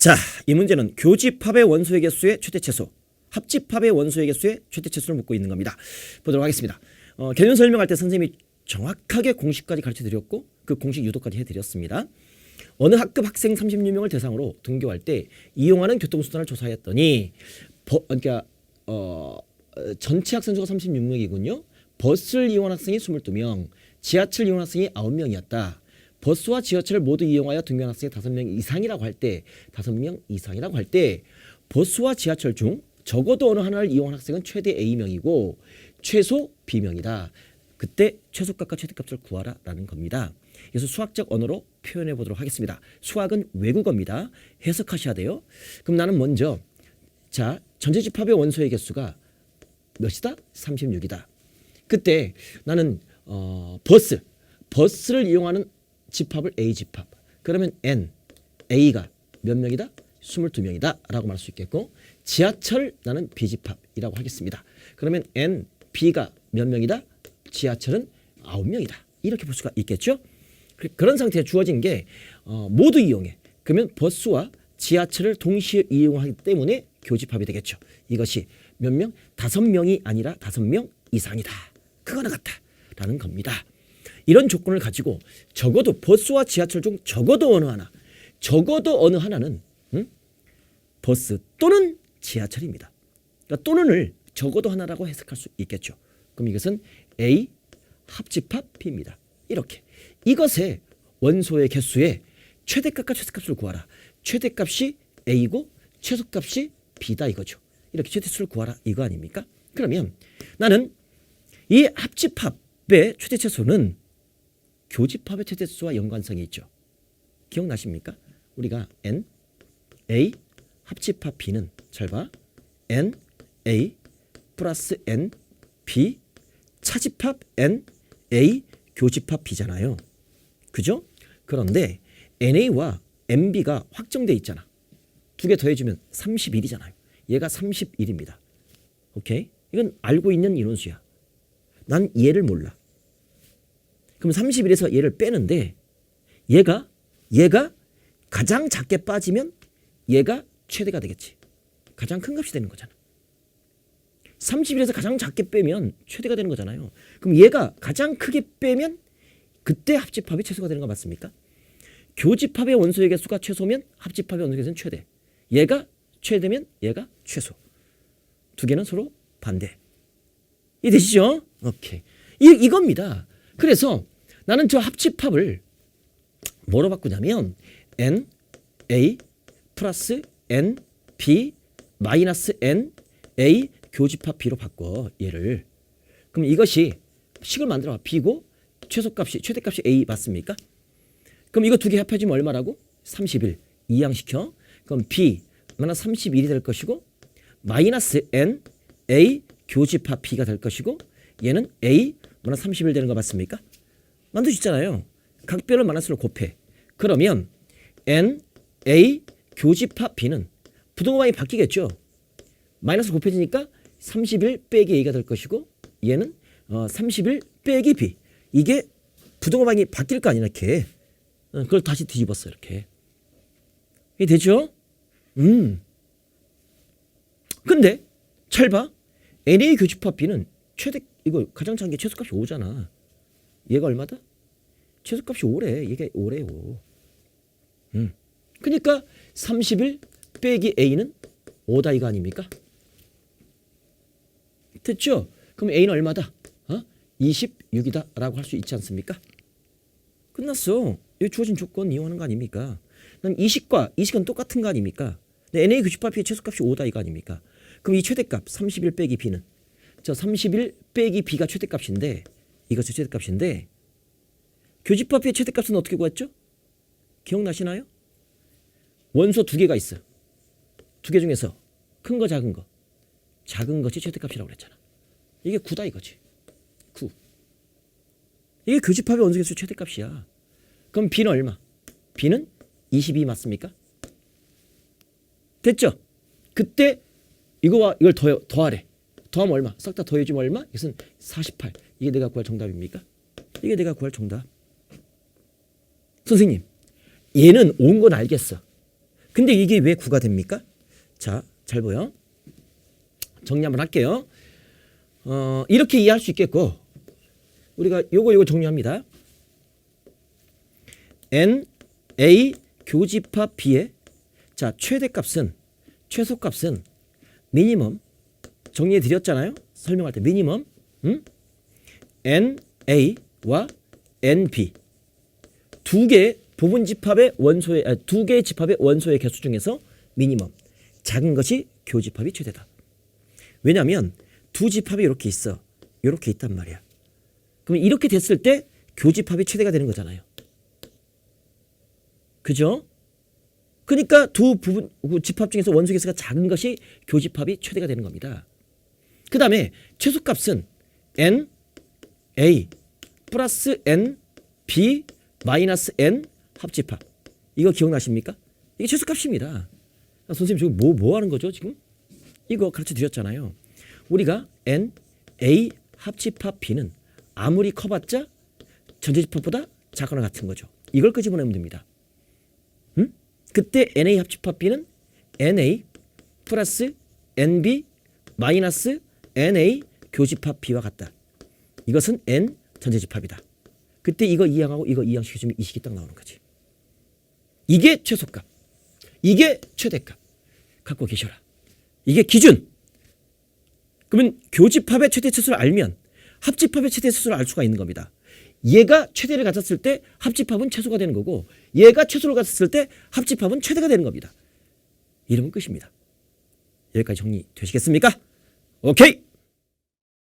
자, 이 문제는 교집합의 원소의 개수의 최대 최소, 합집합의 원소의 개수의 최대 최소를 묻고 있는 겁니다. 보도록 하겠습니다. 어, 개념 설명할 때 선생님이 정확하게 공식까지 가르쳐 드렸고 그 공식 유도까지 해 드렸습니다. 어느 학급 학생 36명을 대상으로 등교할 때 이용하는 교통수단을 조사했더니 버, 그러니까 어, 어, 전체 학생 수가 36명이군요. 버스를 이용한 학생이 22명, 지하철 이용 학생이 9명이었다. 버스와 지하철을 모두 이용하여 등교한 학생이 5명 이상이라고 할 때, 5명 이상이라고 할 때 버스와 지하철 중 적어도 어느 하나를 이용한 학생은 최대 A명이고 최소 B명이다. 그때 최소값과 최대값을 구하라라는 겁니다. 그래서 수학적 언어로 표현해 보도록 하겠습니다. 수학은 외국어입니다. 해석하셔야 돼요. 그럼 나는 먼저 자 전체 집합의 원소의 개수가 몇이다? 36이다. 그때 나는 어, 버스 버스를 이용하는 집합을 A 집합. 그러면 N A가 몇 명이다? 22명이다 라고 말할 수 있겠고 지하철 나는 B 집합이라고 하겠습니다. 그러면 N B가 몇 명이다? 지하철은 9명이다. 이렇게 볼 수가 있겠죠? 그- 그런 상태에 주어진 게 어, 모두 이용해. 그러면 버스와 지하철을 동시에 이용하기 때문에 교집합이 되겠죠. 이것이 몇 명? 다섯 명이 아니라 다섯 명 이상이다. 그거나 같다라는 겁니다. 이런 조건을 가지고 적어도 버스와 지하철 중 적어도 어느 하나, 적어도 어느 하나는 응? 버스 또는 지하철입니다. 그러니까 또는을 적어도 하나라고 해석할 수 있겠죠. 그럼 이것은 A 합집합 B입니다. 이렇게 이것의 원소의 개수의 최대값과 최소값을 구하라. 최대값이 A고 최소값이 B다 이거죠. 이렇게 최대수를 구하라 이거 아닙니까? 그러면 나는 이 합집합의 최대 최소는 교집합의 최대 수와 연관성이 있죠. 기억나십니까? 우리가 N, A 합집합 B는 잘 봐. N, A 플러스 N, B 차집합 N, A 교집합 B잖아요. 그죠? 그런데 NA와 MB가 확정돼 있잖아. 두 개 더해주면 31이잖아요. 얘가 31입니다. 오케이? 이건 알고 있는 인원수야. 난 얘를 몰라. 그럼 31에서 얘를 빼는데 얘가 얘가 가장 작게 빠지면 얘가 최대가 되겠지. 가장 큰 값이 되는 거잖아. 31에서 가장 작게 빼면 최대가 되는 거잖아요. 그럼 얘가 가장 크게 빼면 그때 합집합이 최소가 되는 거 맞습니까? 교집합의 원소의 개수가 최소면 합집합의 원소의 개수는 최대. 얘가 최대면 얘가 최소. 두 개는 서로 반대. 이해되시죠? 오케이. 이, 이겁니다. 그래서 나는 저 합집합을 뭐로 바꾸냐면 n a 플러스 n b 마이너스 n a 교집합 b로 바꿔 얘를. 그럼 이것이 식을 만들어 b고 최소값이 최대값이 a 맞습니까? 그럼 이거 두 개 합해주면 얼마라고? 31 이항시켜. 그럼 b 마이너스 31이 될 것이고 마이너스 n a 교집합 b가 될 것이고 얘는 a 마이너스 31 되는 거 맞습니까? 만들 수 있잖아요. 각별을 마이너스로 곱해. 그러면 n a 교집합 b는 부동호방이 바뀌겠죠. 마이너스 곱해지니까 31 빼기 a가 될 것이고 얘는 어, 31 빼기 b 이게 부동호방이 바뀔 거 아니야 이렇게 어, 그걸 다시 뒤집었어 이렇게 이게 되죠? 음 근데 잘 봐. NA 교집합 B는 최대 이거 가장 작은 게 최소값이 5잖아. 얘가 얼마다? 최소값이 5래. 얘가 5래요. 음. 그러니까 31 빼기 A는 5다 이거 아닙니까? 됐죠? 그럼 A는 얼마다? 어? 26이다라고 할 수 있지 않습니까? 끝났어. 여기 주어진 조건 이용하는 거 아닙니까? 난 20과 20은 똑같은 거 아닙니까? 근데 NA 교집합의 최소값이 5다 이거 아닙니까? 그럼 이 최대값 31 빼기 B는 저 31 빼기 B가 최대값인데 이것이 최대값인데 교집합의 최대값은 어떻게 구했죠? 기억나시나요? 원소 두 개가 있어. 두 개 중에서 큰 거 작은 거. 작은 것이 최대값이라고 그랬잖아. 이게 9다 이거지. 9. 이게 교집합의 원소개수 최대값이야. 그럼 B는 얼마? B는 22 맞습니까? 됐죠? 그때 이거와 이걸 더 더하래. 더하면 얼마? 싹 다 더해주면 얼마? 이것은 48. 이게 내가 구할 정답입니까? 이게 내가 구할 정답. 선생님, 얘는 온 건 알겠어. 근데 이게 왜 9가 됩니까? 자, 잘 보여. 정리 한번 할게요. 어, 이렇게 이해할 수 있겠고 우리가 요거 요거 정리합니다. n a 교집합 b의 자 최대값은 최소값은 미니멈 정리해 드렸잖아요. 설명할 때 미니멈 음? n a와 n b 두 개의 부분 집합의 원소의 아, 두 개의 집합의 원소의 개수 중에서 미니멈 작은 것이 교집합이 최대다. 왜냐하면 두 집합이 이렇게 있어. 이렇게 있단 말이야. 그럼 이렇게 됐을 때 교집합이 최대가 되는 거잖아요. 그죠? 그러니까 두 부분 그 집합 중에서 원소 개수가 작은 것이 교집합이 최대가 되는 겁니다. 그 다음에 최소값은 n a 플러스 n b 마이너스 n 합집합. 이거 기억나십니까? 이게 최소값입니다. 아, 선생님 지금 뭐, 뭐 하는 거죠 지금? 이거 가르쳐 드렸잖아요. 우리가 n a 합집합 b는 아무리 커봤자 전체집합보다 작거나 같은 거죠. 이걸 끄집어내면 됩니다. 음? 그때 NA 합집합 B는 NA 플러스 NB 마이너스 NA 교집합 B와 같다. 이것은 N 전체집합이다. 그때 이거 이항하고 이거 이항시켜주면 이 식이 딱 나오는 거지. 이게 최소값. 이게 최대값. 갖고 계셔라. 이게 기준. 그러면 교집합의 최대 치수를 알면 합집합의 최대 치수를 알 수가 있는 겁니다. 얘가 최대를 가졌을 때 합집합은 최소가 되는 거고 얘가 최소를 가졌을 때 합집합은 최대가 되는 겁니다. 이러면 끝입니다. 여기까지 정리되시겠습니까? 오케이.